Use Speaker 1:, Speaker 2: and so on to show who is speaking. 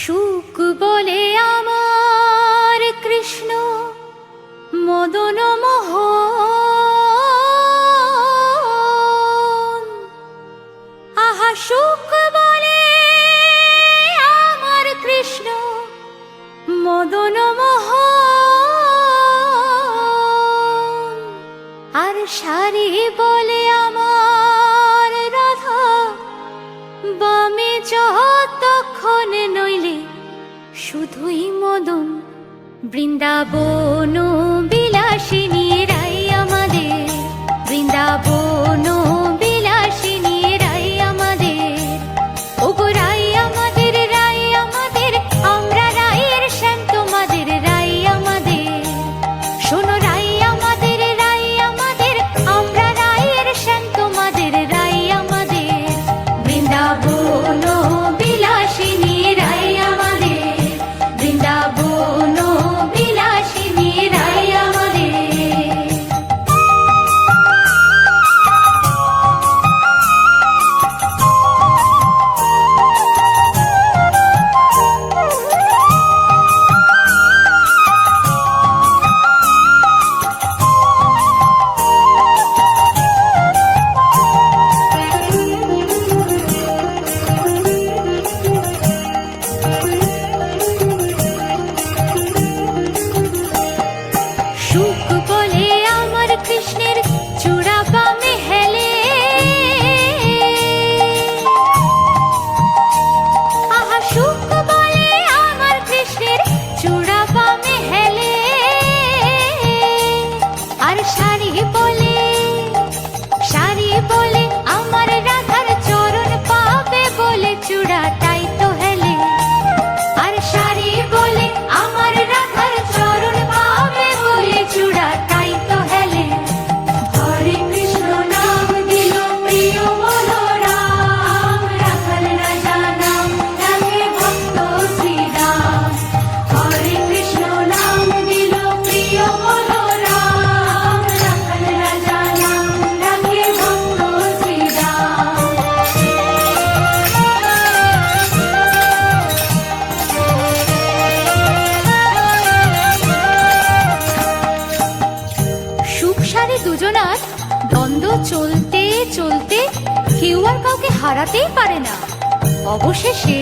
Speaker 1: সুখ বলে আমার কৃষ্ণ, মদন মোহ। আহা, সুখ বলে আমার কৃষ্ণ, মদন মোহ। আর সারি বলে আমার রাধা, বামে যতক্ষণ নই শুধুই মদন বৃন্দাবন বিলাসিনী রাই আমাদের বৃন্দাবন দ্বন্দ্ব চলতে চলতে কেউ আর কাউকে হারাতেই পারে না। অবশেষে